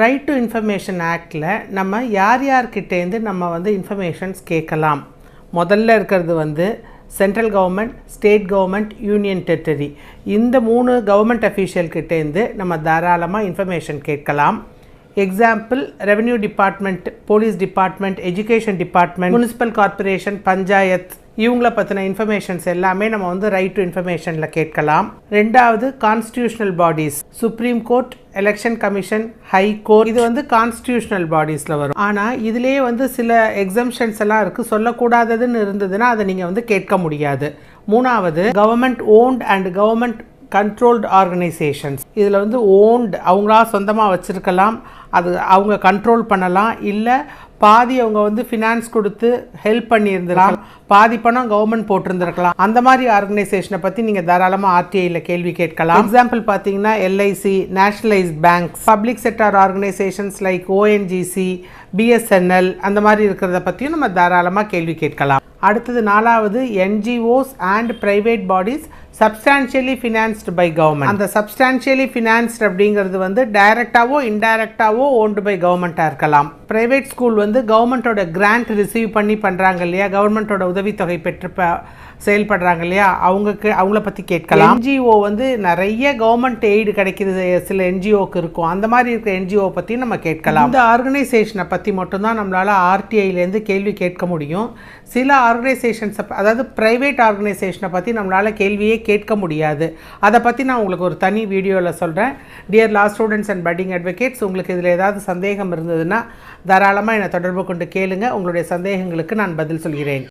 Right to information ஆக்டில் நம்ம யார் யார்கிட்டேருந்து நம்ம வந்து இன்ஃபர்மேஷன்ஸ் கேட்கலாம். முதல்ல இருக்கிறது வந்து central government state government union territory இந்த மூணு கவர்மெண்ட் அஃபீஷியல்கிட்டேருந்து நம்ம தாராளமாக இன்ஃபர்மேஷன் கேட்கலாம். Example revenue department police department education department municipal corporation panchayat இவங்கள பற்றின இன்ஃபர்மேஷன்ஸ் எல்லாமே நம்ம வந்து ரைட் டு இன்ஃபர்மேஷனில் கேட்கலாம். ரெண்டாவது constitutional bodies supreme court election commission high court இது வந்து கான்ஸ்டியூஷனல் பாடிஸில் வரும். ஆனால் இதுலேயே வந்து சில எக்ஸம்ஷன்ஸ் எல்லாம் இருக்குது சொல்லக்கூடாததுன்னு இருந்ததுன்னா அதை நீங்கள் வந்து கேட்க முடியாது. மூணாவது government owned and government controlled organisations இதில் வந்து ஓன்டு அவங்களா சொந்தமாக வச்சுருக்கலாம். அது அவங்க கண்ட்ரோல் பண்ணலாம். இல்லை பாதி அவங்க வந்து ஃபினான்ஸ் கொடுத்து ஹெல்ப் பண்ணியிருந்திருக்கலாம். பாதி பணம் கவர்மெண்ட் போட்டிருந்திருக்கலாம். அந்த மாதிரி ஆர்கனைசேஷனை பற்றி நீங்கள் தாராளமாக ஆர்டிஐயில் கேள்வி கேட்கலாம். எக்ஸாம்பிள் பார்த்தீங்கன்னா LIC nationalised banks public sector organisations like ONGC BSNL அந்த மாதிரி இருக்கிறத பற்றியும் நம்ம தாராளமாக கேள்வி கேட்கலாம். அடுத்தது நாலாவது NGOs and private bodies substantially financed by government அந்த சப்ஸ்டான்ஷியலி ஃபினான்ஸ்ட் அப்படிங்கிறது வந்து டைரக்டாவோ இன்டைரக்டாவோ ஓன்டு பை கவர்மெண்ட்டாக இருக்கலாம். ப்ரைவேட் ஸ்கூல் வந்து கவர்மெண்ட்டோட கிராண்ட் ரிசீவ் பண்ணி பண்ணுறாங்க இல்லையா? கவர்மெண்ட்டோட உதவித்தொகை பெற்று செயல்படுறாங்க இல்லையா? அவங்களுக்கு அவங்கள பற்றி கேட்கலாம். என்ஜிஓ வந்து நிறைய கவர்மெண்ட் எய்டு கிடைக்கிது சில என்ஜிஓக்கு இருக்கும். அந்த மாதிரி இருக்கிற என்ஜிஓ பற்றி நம்ம கேட்கலாம். இந்த ஆர்கனைசேஷனை பற்றி மட்டும்தான் நம்மளால் ஆர்டிஐலேருந்து கேள்வி கேட்க முடியும். சில ஆர்கனைசேஷன்ஸை அதாவது ப்ரைவேட் ஆர்கனைசேஷனை பற்றி நம்மளால் கேள்வியே கேட்க முடியாது. அதை பற்றி நான் உங்களுக்கு ஒரு தனி வீடியோவில் சொல்கிறேன் dear law students and budding advocates உங்களுக்கு இதில் ஏதாவது சந்தேகம் இருந்ததுன்னா தாராளமாக என்னை தொடர்பு கொண்டு கேளுங்க. உங்களுடைய சந்தேகங்களுக்கு நான் பதில் சொல்கிறேன்.